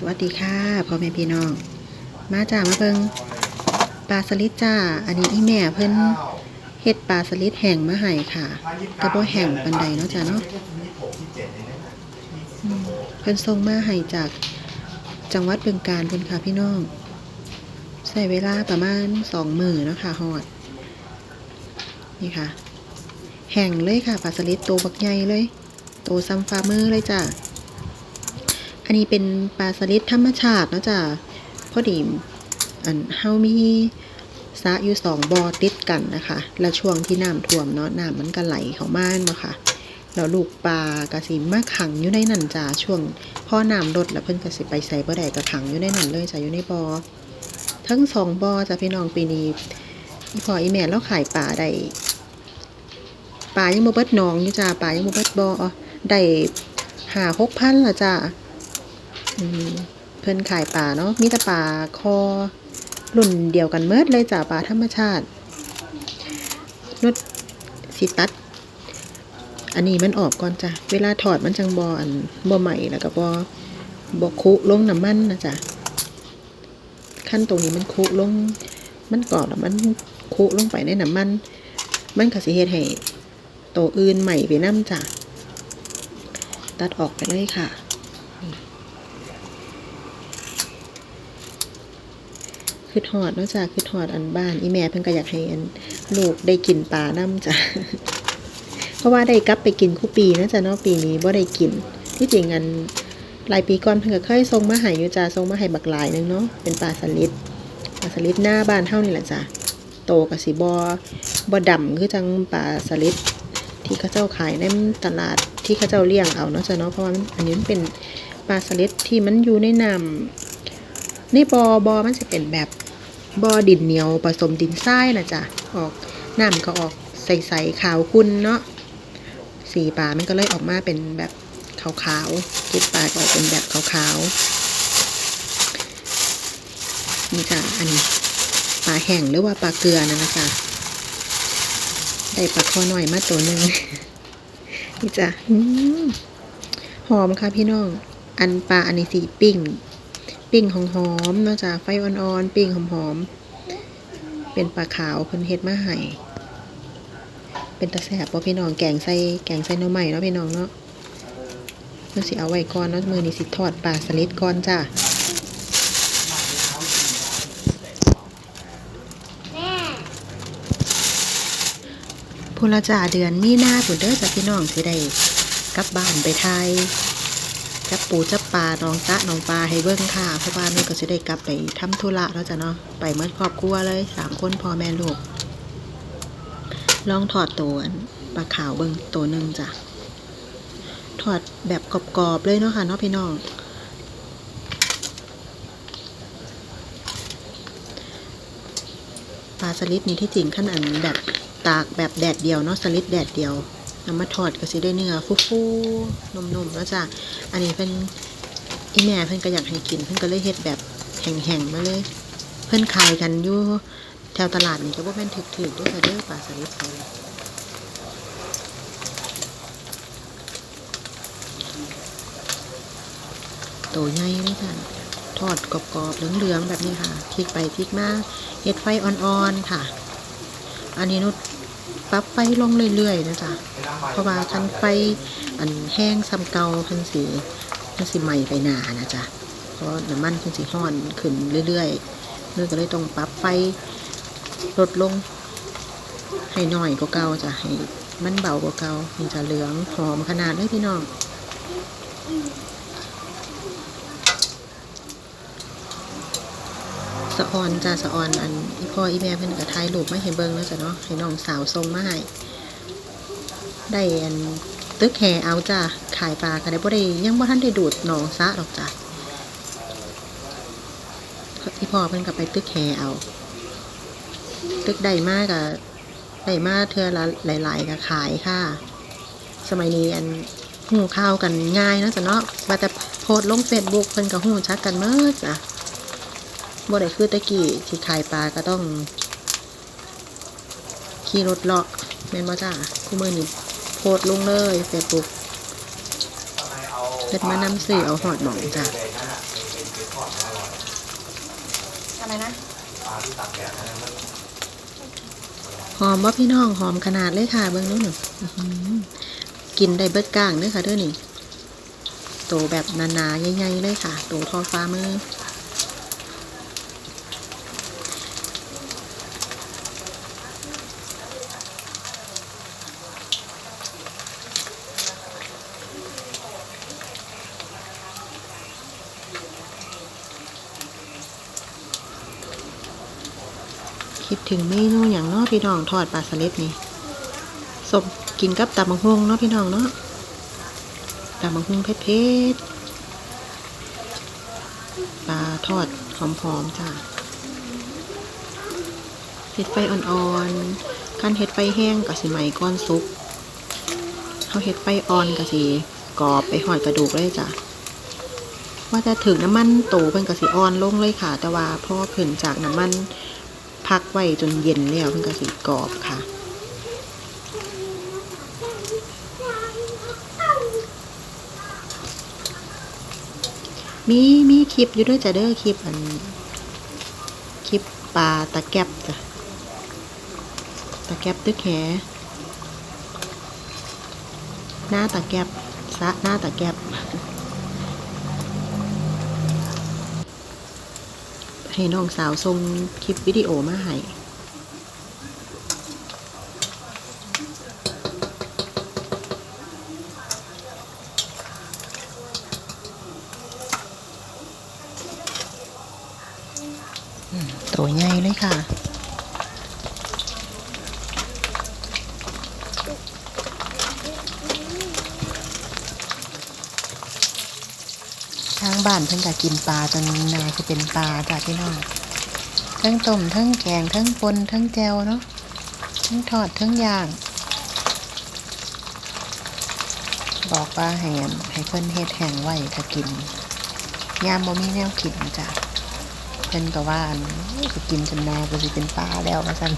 สวัสดีค่ะพ่อแม่พี่น้อง มาจ้ามาเบิงปลาสลิดจ้า อันนี้อีแม่เพิ่นเฮ็ดปลาสลิดแห้งมาให้ค่ะกระโบแห้งปันใดเนาะจ้าเนาะเพิ่นส่งมาให้จากจังหวัดบึงกาฬเพิ่นค่ะพี่น้องใช้เวลาประมาณสองมือเนาะค่ะฮอด นี่ค่ะ แห้งเลยค่ะปลาสลิดตัวบักใหญ่เลยโตซ้ำฟ้ามือเลยจ้า อันนี้เป็นปลาสลิดธรรมชาตินะจ้ะพอดีอันเฮามีสระอยู่สองบ่อติดกันนะคะ แล้วช่วงที่น้ำท่วมเนาะน้ำมันก็ไหลเข้ามาเนาะค่ะแล้วลูกปลากระสิมาขังอยู่ในนั่นจ้ะช่วงพ่อน้ำลดแล้วเพิ่นก็สิไปใส่บ่ได้ก็ขังอยู่ในนั่นเลยจ้ะอยู่ในบ่อทั้งสองบ่อจ้ะพี่น้องปีนี้อีพออีแม่เราขายปลาได้ปลายังบ่เบิดหนองอยู่จ้ะปลายังบ่เบิดบ่อได้หาหกพันละจ้ะอืม เพิ่นขายปลาเนาะมีแต่ปลาคอรุ่นเดียวกันเมิดเลยจ้ะปลาธรรมชาตินุดสิตัด อันนี้มันออกก่อนจ้ะเวลาถอดมันจังบออันบ่ใหม่แล้วก็บอบอคุลงน้ำมันนะจ้ะขั้นตรงนี้มันคุลง มันกรอบแล้วมันคุลงไปในน้ำมัน มันก็สิเฮ็ดให้โตวอื่นใหม่ไปน้ำจ้ะตัดออกไปเลยค่ะ คือทอดนอกจากคือทอดอันบ้าน อีแม่เพิ่นก็อยากให้อันลูกได้กินปลาน้ำจ้ะเพราะว่าได้กลับไปกินคู่ปีนะจ๊ะเนาะปีนี้บ่ได้กินที่จริงอันหลายปีก่อนเพิ่นก็เคยส่งมาให้อยู่จ้ะส่งมาให้บักหลายหนึงเนาะเป็นปลาสลิดปลาสลิดหน้าบ้านเฮานี่แหละจ้ะโตก็สิบ่บ่ดำคือจังปลาสลิดที่เขาเจ้าขายในตลาดที่เขาเจ้าเลี้ยงเอาเนาะจ้ะเนาะเพราะว่ามันอันนี้มันเป็นปลาสลิดที่มันอยู่ในน้ำในบ่อบอมันจะเป็นแบบ บ่อดินเหนียวผสมดินทรายนะจ๊ะออกน้ำก็ออกใสๆขาวขุ่นเนาะสีปลามันก็เลยออกมาเป็นแบบขาวๆเก็ดปลาก็ออกเป็นแบบขาวๆนี่จ้ะอันนี้ปลาแห้งหรือว่าปลาเกลือนะนะจ๊ะได้ปลาคอหน่อยมาตัวหนึ่งนี่จ้ะหอมค่ะพี่น้อง อันปลาอันนี้สีปิ้ง ปิ้งหอมๆเนาะจ้ะไฟอ่อนๆปิ้งหอมๆเป็นปลาขาวเพิ่นเฮ็ดมาให้เป็นตะแสบบ่พี่น้องแกงใส่แกงใส่หน่อไม้เนาะพี่น้องเนาะเพิ่นสิเอาไว้ก่อนเนาะมื้อนี้สิทอดปลาสลิดก่อนจ้ะพุ่นละจ้าเดือนมีนาพุ่นเด้อจ้ะพี่น้องสิได้กลับบ้านไปไทย จับปูจับปลาน้องตะน้องปลาให้เบิ้งค่ะเพราะว่านี่ก็จะได้กลับไปทำธุระแล้วจ้ะเนาะไปเมื่อครอบครัวเลยสามคนพ่อแม่ลูกลองถอดตัวปลาขาวเบิ้งตัวหนึ่งจ้ะถอดแบบกรอบๆเลยเนาะค่ะเนาะพี่น้องปลาสลิดนี่ที่จริงขั้นอันแบบตากแบบแดดเดียวเนาะสลิดแดดเดียว นำมาทอดก็สิได้เนื้อฟูๆนุ่มๆแล้วจ้ะอันนี้เป็นอีแม่เพิ่นก็อยากให้กินเพิ่นก็เลยเฮ็ดแบบแห้งๆมาเลย เพิ่นขายกันอยู่แถวตลาดนี่ก็บ่แม่นถึกๆด้วยค่ะเด้อปลาสลิดเขาโตใหญ่เลยค่ะทอดกรอบๆเหลืองๆแบบนี้ค่ะพลิกไปพลิกมาเฮ็ดไฟอ่อนๆค่ะ อันนี้นุช ปรับไฟลงเรื่อยๆนะจ๊ะเพราะว่าคันไฟอันแห้งซ้ำเก่าเพันสีเพันสีใหม่ไปหนานะจ๊ะเพราะน้ำมันเพันสีห้อนขึ้นเรื่อยๆเนื่อก็เลยต้องปรับไฟลดลงให้น้อยกว่าเก่าจ้ะให้มันเบากว่าเก่ามันจะเหลืองหอมขนาดเลยพี่น้อง สะออนจ้าสะออนอันอีพ่ออีแม่เพิ่นก็ถ่ายรูปมาให้เบิ่งแล้วจ้ะเนาะให้น้องสาวส่งมาให้ได้อันตึกแห่เอาจ้ะขายปลาก็ได้บ่ได้ยังบ่ทันได้ดูดหนองซะหรอกจ้ะที่พ่อเพิ่นก็ไปตึกแห่เอา ตึกได้มากก็ได้มาเทื่อละหลายๆก็ขายค่ะ สมัยนี้อันหูข้าวกันง่ายนะจ้ะเนาะว่าแต่โพสลง Facebook เพิ่นก็ฮู้จักกันเมิดจ้ะ บ่ได้คือแตะกี้ที่ขายปลาก็ต้อง ขี่รถเลาะแม่นบ่จ้าคู่มือนี้โพสต์ลงเลยเฟซบุ๊กเฮ็ดมานำสื่อเอาหอดหมองจ้ะอะไรนะหอมว่าพี่น้องหอมขนาดเลยค่ะเบิ้งนู้นหนึ่งกินได้เบิดก้างเลยค่ะเด้อนี่โตแบบหนาๆใหญ่ๆเลยค่ะ โตทอฟ้ามือ คิดถึงเมนูอย่างเนาะพี่น้องทอดปลาสลิดนี่สมกินกับตำบักฮวงเนาะพี่น้องเนาะตำบักฮวงเผ็ดๆปลาทอดหอมๆจ้ะเห็ดไฟอ่อนๆขั้นเห็ดไฟแห้งกับสิไหมก้อนซุปเขาเห็ดไฟอ่อนกับสิกรอบไปหอยกระดูกเลยจ้ะว่าจะถึงน้ำมันโตเป็นกับสิอ่อนลงเลยค่ะ แต่ว่าพอขึ้นจากน้ำมัน พักไว้จนเย็นแล้วเพิ่งกระสีกรอบค่ะมีมีคลิปอยู่ด้วยจ้ะเด้อคลิปอันคลิปปลาตะแกบจ้ะตะแกบตึกแหหน้าตะแกบซะหน้าตะแกบ ให้น้องสาวส่งคลิปวิดีโอมาให้ตัวใหญ่เลยค่ะางบ้านเพิ่นก็กินปลาจนนาคือเป็นปลาจ้ะพี่น้องทั้งต้มทั้งแกงทั้งปนทั้งแจวเนาะทั้งทอดทั้งย่าง บอกว่าให้อันให้เพิ่นเฮ็ดแห้งไว้ถ้ากินยามบ่มีแนวกินจ้ะเพิ่นก็ว่าอันสิกินจนนาก็สิเป็นปลาแล้วว่าซั่น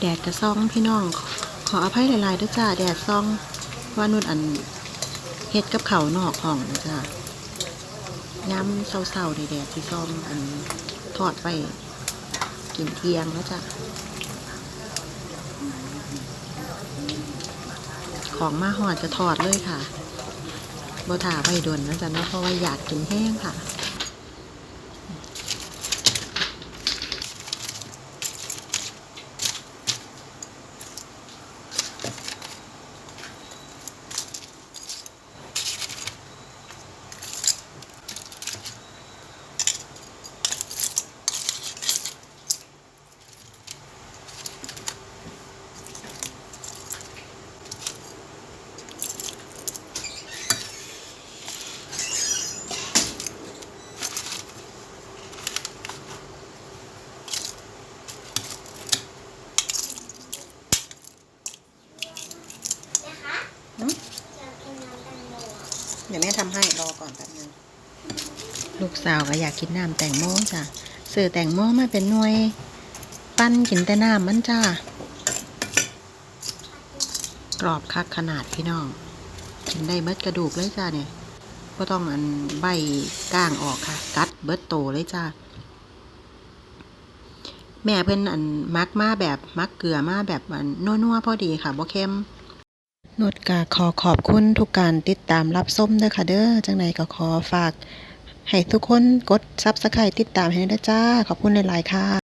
แดดกระซ่องพี่น้อง ขออภัยหลายๆด้วยจ้าแดดซ่องว่านุ่นอันเฮ็ดกับเขานอกห้องนะจ้าย้ำเศร้าๆในแดดที่ซ่องอันทอดไปกินเที่ยงแล้วจ้ะของมาหอดจะทอดเลยค่ะบถาไปดนนะจ๊ะเนาะเพราะว่าอยากกินแห้งค่ะ เดี๋ยวแม่ทำให้รอก่อนแป๊บนึง ลูกสาวก็อยากกินน้ำแตงโมจ้ะซื้อแตงโมมาเป็นหน่วย ปั้นกินแต่น้ำมันจ้ากรอบคักขนาดพี่น้อง กินได้เบิดกระดูกเลยจ้าเนี่ยก็ต้องอันใบก้างออกค่ะ กัดเบิดโตเลยจ้าแม่เพิ่นอันมักมาแบบมักเกลือมาแบบอันนัวๆพอดีค่ะบ่เค็ม นุดกาขอขอบคุณทุกการติดตามรับส้มเด้อค่ะเด้อจังไหนก็ขอฝาก ให้ทุกคนกดซับสไครต์ติดตามให้ด้วยจ้า ขอบคุณหลาย ๆ ค่ะ